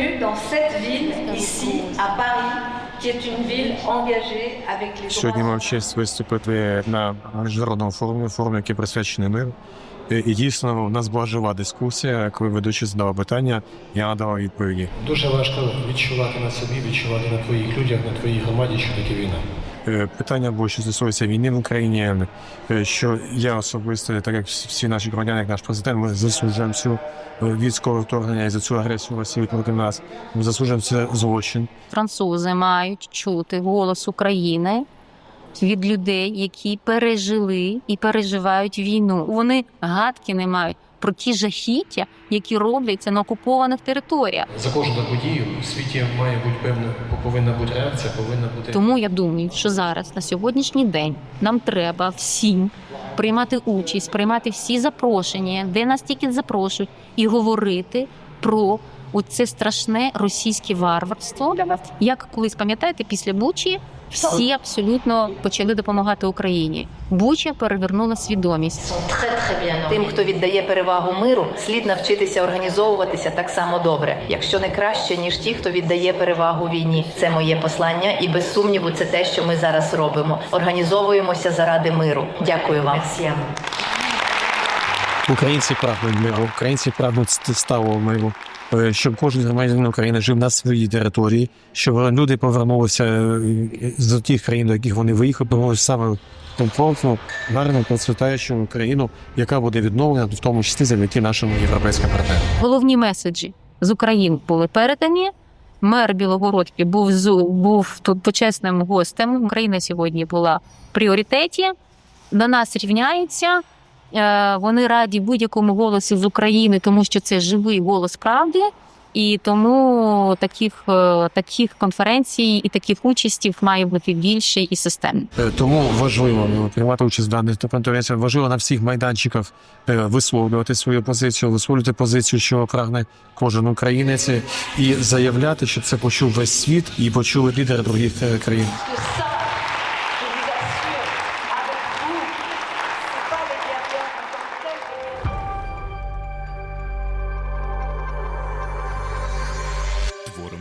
bienvenue dans cette ville, ici, à Paris, qui est une ville engagée avec les Сьогодні мав честь виступити на міжнародному форумі, форумі, який присвячений миру. І і дійсно у нас була жива дискусія, коли ведучий задавав питання, я надавав відповіді. Дуже важко відчувати на собі, відчувати на твоїх людях, на твоїй громаді, що таке війна. Е, Питання було, що стосується війни в Україні, е, що я особисто, так як всі наші громадяни, як наш президент, ми засуджуємо цю е, військове вторгнення і за цю агресію Росії проти нас. Ми засуджуємо це злочин. французи мають чути голос України від людей, які пережили і переживають війну. Вони гадки не мають про ті жахіття, які робляться на окупованих територіях. За кожну подію в світі має бути певна, повинна бути реакція, повинна бути Тому я думаю, що зараз на сьогоднішній день нам треба всім приймати участь, приймати всі запрошення, де нас тільки запрошують, і говорити про оце страшне російське варварство. Як колись пам'ятаєте, після Бучі всі абсолютно почали допомагати Україні. Буча перевернула свідомість. Тим, хто віддає перевагу миру, слід навчитися організовуватися так само добре, якщо не краще, ніж ті, хто віддає перевагу війні. Це моє послання, і без сумніву, це те, що ми зараз робимо. Організовуємося заради миру. Дякую вам. Українці прагнуть миру, українці прагнуть сталого миру, е, щоб кожен громадянин України жив на своїй території, щоб люди повернулися е, з тих країн, до яких вони виїхали, повернулися саме в комфортну, гарну, процвітаючу країну, яка буде відновлена, в тому числі завдяки нашому європейським партнерам. Головні меседжі з України були передані. Мер Білогородки був був тут почесним гостем. Україна сьогодні була в пріоритеті. До нас рівняються. Е, Вони раді будь-якому голосу з України, тому що це живий голос правди. І тому таких, е, таких конференцій і таких участів має бути більше і системно. Е, Тому важливо приймати участь в даних конференціях. Важливо на всіх майданчиках висловлювати свою позицію, висловлювати позицію, що прагне кожен українець, і заявляти, щоб це почув весь світ і почули лідери других країн.